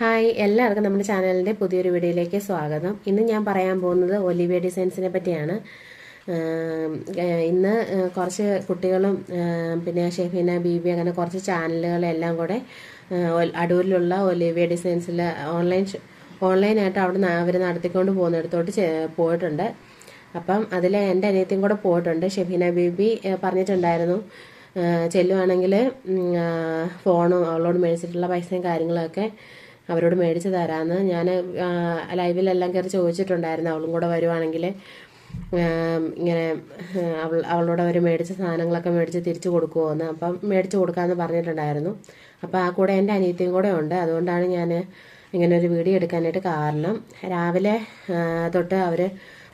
Hi എല്ലാവർക്കും നമ്മുടെ ചാനലിന്റെ പുതിയൊരു വീഡിയോയിലേക്ക് സ്വാഗതം. ഇന്ന് ഞാൻ പറയാൻ പോകുന്നത് ഒലിവിയ ഡിസൈൻസിനെ പറ്റിയാണ്. ഇന്ന് കുറച്ച് കുട്ടികളും പിന്നെ ഷെഫീന ബീബി അങ്ങനെ കുറച്ച് ചാനലുകളെല്ലാം കൂടെ അടൂരിലുള്ള ഒലിവിയ ഡിസൈൻസിൽ ഓൺലൈൻ ഓൺലൈനായിട്ട് അവിടെ അവർ നടത്തിക്കൊണ്ട് പോകുന്നിടത്തോട്ട് പോയിട്ടുണ്ട്. അപ്പം അതിൽ എന്റെ അനിയത്തിയും കൂടെ പോയിട്ടുണ്ട്. ഷെഫീന ബീബി പറഞ്ഞിട്ടുണ്ടായിരുന്നു. ചെല്ലുവാണെങ്കിൽ ഫോണും അവളോട് മേടിച്ചിട്ടുള്ള പൈസയും കാര്യങ്ങളൊക്കെ അവരോട് മേടിച്ച് തരാമെന്ന് ഞാൻ ലൈവിലെല്ലാം കയറി ചോദിച്ചിട്ടുണ്ടായിരുന്നു അവളും കൂടെ വരുവാണെങ്കിൽ ഇങ്ങനെ അവൾ അവളോട് അവർ മേടിച്ച സാധനങ്ങളൊക്കെ മേടിച്ച് തിരിച്ചു കൊടുക്കുമോയെന്ന് അപ്പം മേടിച്ച് കൊടുക്കാമെന്ന് പറഞ്ഞിട്ടുണ്ടായിരുന്നു. അപ്പോൾ ആ കൂടെ എന്റെ അനിയത്തിയും കൂടെ ഉണ്ട്. അതുകൊണ്ടാണ് ഞാൻ ഇങ്ങനെ ഒരു വീഡിയോ എടുക്കാനായിട്ട് കാരണം രാവിലെ തൊട്ട് അവർ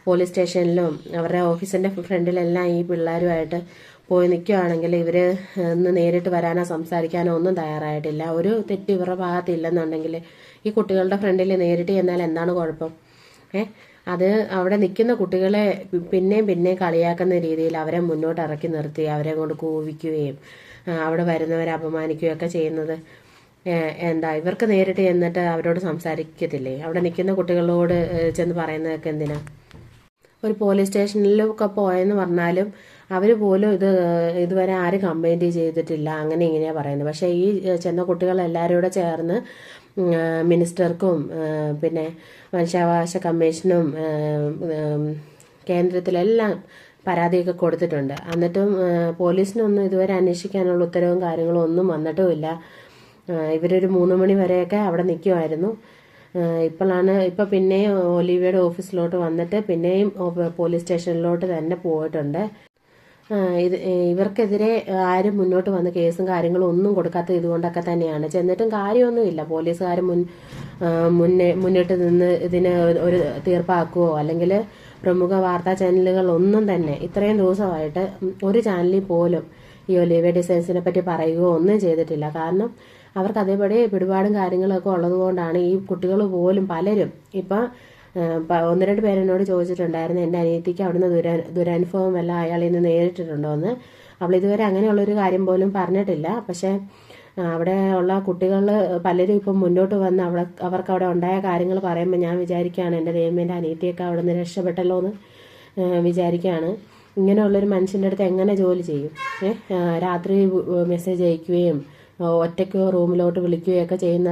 പോലീസ് സ്റ്റേഷനിലും അവരുടെ ഓഫീസിന്റെ ഫ്രണ്ടിലെല്ലാം ഈ പിള്ളേരുമായിട്ട് പോയി നിൽക്കുകയാണെങ്കിൽ ഇവർ ഒന്ന് നേരിട്ട് വരാനോ സംസാരിക്കാനോ ഒന്നും തയ്യാറായിട്ടില്ല. ഒരു തെറ്റ് ഇവരുടെ ഭാഗത്തില്ലെന്നുണ്ടെങ്കിൽ ഈ കുട്ടികളുടെ ഫ്രണ്ടിൽ നേരിട്ട് ചെന്നാൽ എന്താണ് കുഴപ്പം? ഏ അത് അവിടെ നിൽക്കുന്ന കുട്ടികളെ പിന്നെയും പിന്നെയും കളിയാക്കുന്ന രീതിയിൽ അവരെ മുന്നോട്ട് ഇറക്കി നിർത്തി അവരെ കൊണ്ട് കൂവിക്കുകയും അവിടെ വരുന്നവരെ അപമാനിക്കുകയും ഒക്കെ ചെയ്യുന്നത്. എന്താ ഇവർക്ക് നേരിട്ട് ചെന്നിട്ട് അവരോട് സംസാരിക്കത്തില്ലേ? അവിടെ നിൽക്കുന്ന കുട്ടികളോട് ചെന്ന് പറയുന്നതൊക്കെ എന്തിനാ? ഒരു പോലീസ് സ്റ്റേഷനിലൊക്കെ പോയെന്ന് പറഞ്ഞാലും അവർ പോലും ഇത് ഇതുവരെ ആരും കംപ്ലൈന്റ് ചെയ്തിട്ടില്ല. അങ്ങനെ ഇങ്ങനെയാണ് പറയുന്നത്. പക്ഷേ ഈ ചെന്ന കുട്ടികളെല്ലാവരും കൂടെ ചേർന്ന് മിനിസ്റ്റർക്കും പിന്നെ മനുഷ്യാവകാശ കമ്മീഷനും കേന്ദ്രത്തിലെല്ലാം പരാതിയൊക്കെ കൊടുത്തിട്ടുണ്ട്. എന്നിട്ടും പോലീസിനൊന്നും ഇതുവരെ അന്വേഷിക്കാനുള്ള ഉത്തരവും കാര്യങ്ങളും ഒന്നും വന്നിട്ടുമില്ല. ഇവരൊരു മൂന്ന് മണി വരെയൊക്കെ അവിടെ നിൽക്കുമായിരുന്നു ഇപ്പോഴാണ് ഇപ്പം പിന്നെയും ഒലിവിയുടെ ഓഫീസിലോട്ട് വന്നിട്ട് പിന്നെയും പോലീസ് സ്റ്റേഷനിലോട്ട് തന്നെ പോയിട്ടുണ്ട്. ഇത് ഇവർക്കെതിരെ ആരും മുന്നോട്ട് വന്ന് കേസും കാര്യങ്ങളും ഒന്നും കൊടുക്കാത്ത ഇതുകൊണ്ടൊക്കെ തന്നെയാണ്. ചെന്നിട്ടും കാര്യമൊന്നുമില്ല. പോലീസുകാർ മുൻ മുന്നേ മുന്നിട്ട് നിന്ന് ഇതിന് ഒരു തീർപ്പാക്കുവോ അല്ലെങ്കിൽ പ്രമുഖ വാർത്താ ചാനലുകൾ ഒന്നും തന്നെ ഇത്രയും ദിവസമായിട്ട് ഒരു ചാനലിൽ പോലും ഈ ഒലിവിയ ഡിസൈൻസിനെ പറ്റി പറയുകയോ ഒന്നും ചെയ്തിട്ടില്ല. കാരണം അവർക്ക് അതേപടി പിടിപാടും കാര്യങ്ങളൊക്കെ ഉള്ളതുകൊണ്ടാണ് ഈ കുട്ടികൾ പോലും പലരും ഇപ്പം ഒന്ന് രണ്ട് പേരെന്നോട് ചോദിച്ചിട്ടുണ്ടായിരുന്നു എന്റെ അനിയത്തിക്ക് അവിടുന്ന് ദുര ദുരനുഭവം എല്ലാം അയാളിൽ നിന്ന് നേരിട്ടിട്ടുണ്ടോ? എന്ന്. അവൾ ഇതുവരെ അങ്ങനെയുള്ളൊരു കാര്യം പോലും പറഞ്ഞിട്ടില്ല. പക്ഷേ അവിടെ ഉള്ള കുട്ടികൾ പലരും ഇപ്പം മുന്നോട്ട് വന്ന് അവിടെ അവർക്ക് അവിടെ ഉണ്ടായ കാര്യങ്ങൾ പറയുമ്പോൾ ഞാൻ വിചാരിക്കുകയാണ് എന്റെ ദൈവം എന്റെ അനിയത്തിയൊക്കെ അവിടെ നിന്ന് രക്ഷപ്പെട്ടല്ലോ എന്ന് വിചാരിക്കുകയാണ്. ഇങ്ങനെയുള്ളൊരു മനുഷ്യന്റെ അടുത്ത് എങ്ങനെ ജോലി ചെയ്യും? രാത്രി മെസ്സേജ് അയക്കുകയും ഒറ്റയ്ക്ക് റൂമിലോട്ട് വിളിക്കുകയും ഒക്കെ ചെയ്യുന്ന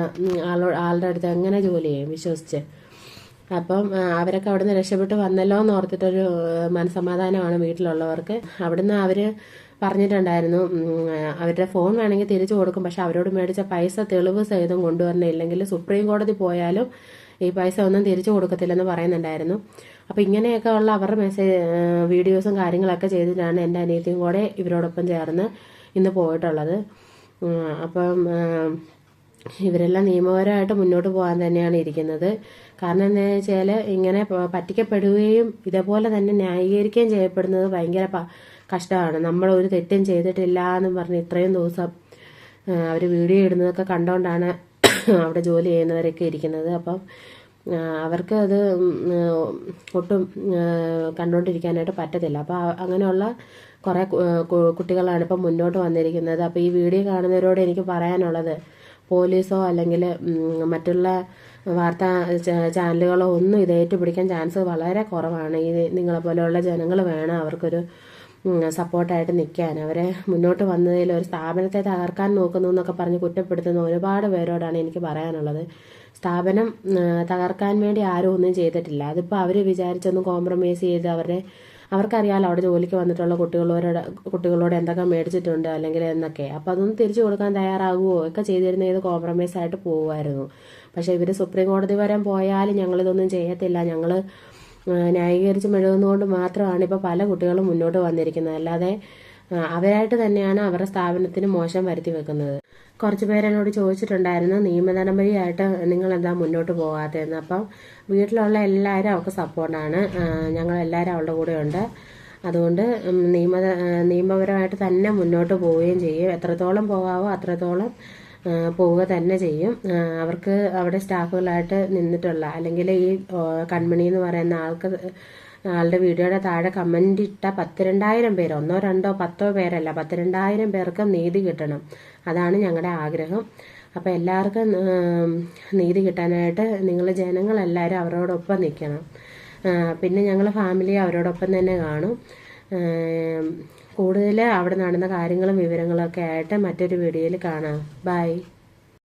ആളോ ആളുടെ അടുത്ത് എങ്ങനെ ജോലി ചെയ്യും വിശ്വസിച്ച്? അപ്പം അവരൊക്കെ അവിടുന്ന് രക്ഷപ്പെട്ട് വന്നല്ലോ എന്ന് ഓർത്തിട്ടൊരു മനസമാധാനമാണ് വീട്ടിലുള്ളവർക്ക്. അവിടുന്ന് അവർ പറഞ്ഞിട്ടുണ്ടായിരുന്നു അവരുടെ ഫോൺ വേണമെങ്കിൽ തിരിച്ചു കൊടുക്കും പക്ഷെ അവരോട് മേടിച്ച പൈസ തെളിവ് സഹിതം കൊണ്ടുവരണില്ലെങ്കിൽ സുപ്രീം കോടതി പോയാലും ഈ പൈസ ഒന്നും തിരിച്ചു കൊടുക്കത്തില്ലെന്ന് പറയുന്നുണ്ടായിരുന്നു. അപ്പം ഇങ്ങനെയൊക്കെ ഉള്ള അവരുടെ മെസ്സേജ് വീഡിയോസും കാര്യങ്ങളൊക്കെ ചെയ്തിട്ടാണ് എന്റെ അനിയത്തിയും കൂടെ ഇവരോടൊപ്പം ചേർന്ന് ഇന്ന് പോയിട്ടുള്ളത്. അപ്പം ഇവരെല്ലാം നിയമപരമായിട്ട് മുന്നോട്ട് പോകാൻ തന്നെയാണ് ഇരിക്കുന്നത്. കാരണം എന്താ വെച്ചാൽ ഇങ്ങനെ പറ്റിക്കപ്പെടുകയും ഇതേപോലെ തന്നെ ന്യായീകരിക്കുകയും ചെയ്യപ്പെടുന്നത് ഭയങ്കര കഷ്ടമാണ്. നമ്മൾ ഒരു തെറ്റും ചെയ്തിട്ടില്ല എന്ന് പറഞ്ഞ് ഇത്രയും ദിവസം അവർ വീഡിയോ ഇടുന്നതൊക്കെ കണ്ടുകൊണ്ടാണ് അവിടെ ജോലി ചെയ്യുന്നവരൊക്കെ ഇരിക്കുന്നത്. അപ്പം അവർക്ക് അത് ഒട്ടും കണ്ടുകൊണ്ടിരിക്കാനായിട്ട് പറ്റത്തില്ല. അപ്പോൾ അങ്ങനെയുള്ള കുറേ കുട്ടികളാണ് ഇപ്പം മുന്നോട്ട് വന്നിരിക്കുന്നത്. അപ്പോൾ ഈ വീഡിയോ കാണുന്നവരോട് എനിക്ക് പറയാനുള്ളത് പോലീസോ അല്ലെങ്കിൽ മറ്റുള്ള വാർത്താ ചാനലുകളോ ഒന്നും ഇത് ഏറ്റുപിടിക്കാൻ ചാൻസ് വളരെ കുറവാണ്. ഈ നിങ്ങളെ പോലെയുള്ള ജനങ്ങൾ വേണം അവർക്കൊരു സപ്പോർട്ടായിട്ട് നിൽക്കാൻ. അവരെ മുന്നോട്ട് വന്നതിൽ ഒരു സ്ഥാപനത്തെ തകർക്കാൻ നോക്കുന്നു എന്നൊക്കെ പറഞ്ഞ് കുറ്റപ്പെടുത്തുന്ന ഒരുപാട് പേരോടാണ് എനിക്ക് പറയാനുള്ളത്. സ്ഥാപനം തകർക്കാൻ വേണ്ടി ആരും ഒന്നും ചെയ്തിട്ടില്ല. അതിപ്പോൾ അവർ വിചാരിച്ചൊന്ന് കോംപ്രമൈസ് ചെയ്ത് അവരുടെ അവർക്കറിയാലോ അവിടെ ജോലിക്ക് വന്നിട്ടുള്ള കുട്ടികളോട് കുട്ടികളോട് എന്തൊക്കെ മേടിച്ചിട്ടുണ്ട് അല്ലെങ്കിൽ എന്നൊക്കെ. അപ്പം അതൊന്നും തിരിച്ചു കൊടുക്കാൻ തയ്യാറാകുമോ ഒക്കെ ചെയ്തിരുന്ന ഇത് കോംപ്രമൈസ് ആയിട്ട് പോകുമായിരുന്നു പക്ഷേ ഇവർ സുപ്രീം കോടതി വരെ പോയാലും ഞങ്ങളിതൊന്നും ചെയ്യത്തില്ല. ഞങ്ങൾ ന്യായീകരിച്ച് മെഴുകുന്നതുകൊണ്ട് മാത്രമാണ് ഇപ്പോൾ പല കുട്ടികളും മുന്നോട്ട് വന്നിരിക്കുന്നത്. അല്ലാതെ അവരായിട്ട് തന്നെയാണ് അവരുടെ സ്ഥാപനത്തിന് മോശം വരുത്തി വെക്കുന്നത്. കുറച്ച് പേരെന്നോട് ചോദിച്ചിട്ടുണ്ടായിരുന്നു നിയമ നടപടിയായിട്ട് നിങ്ങൾ എന്താ മുന്നോട്ട് പോകാത്തതെന്ന്. അപ്പം വീട്ടിലുള്ള എല്ലാവരും അവർക്ക് സപ്പോർട്ടാണ്. ഞങ്ങൾ എല്ലാവരും അവളുടെ കൂടെ ഉണ്ട് അതുകൊണ്ട് നിയമ നിയമപരമായിട്ട് തന്നെ മുന്നോട്ട് പോവുകയും ചെയ്യും. എത്രത്തോളം പോകാവോ അത്രത്തോളം പോവുക തന്നെ ചെയ്യും. അവർക്ക് അവിടെ സ്റ്റാഫുകളായിട്ട് നിന്നിട്ടുള്ള അല്ലെങ്കിൽ ഈ കൺമണി എന്ന് പറയുന്ന ആൾക്ക് ആളുടെ വീഡിയോയുടെ താഴെ കമന്റ് ഇട്ട പത്തിരണ്ടായിരം പേര് ഒന്നോ രണ്ടോ പത്തോ പേരല്ല പത്തിരണ്ടായിരം പേർക്ക് നീതി കിട്ടണം. അതാണ് ഞങ്ങളുടെ ആഗ്രഹം. അപ്പം എല്ലാവർക്കും നീതി കിട്ടാനായിട്ട് നിങ്ങൾ ജനങ്ങളെല്ലാവരും അവരോടൊപ്പം നിൽക്കണം. പിന്നെ ഞങ്ങൾ ഫാമിലി അവരോടൊപ്പം തന്നെ കാണും. കൂടുതൽ അവിടെ നടന്ന കാര്യങ്ങളും വിവരങ്ങളൊക്കെ ആയിട്ട് മറ്റൊരു വീഡിയോയിൽ കാണാം. ബൈ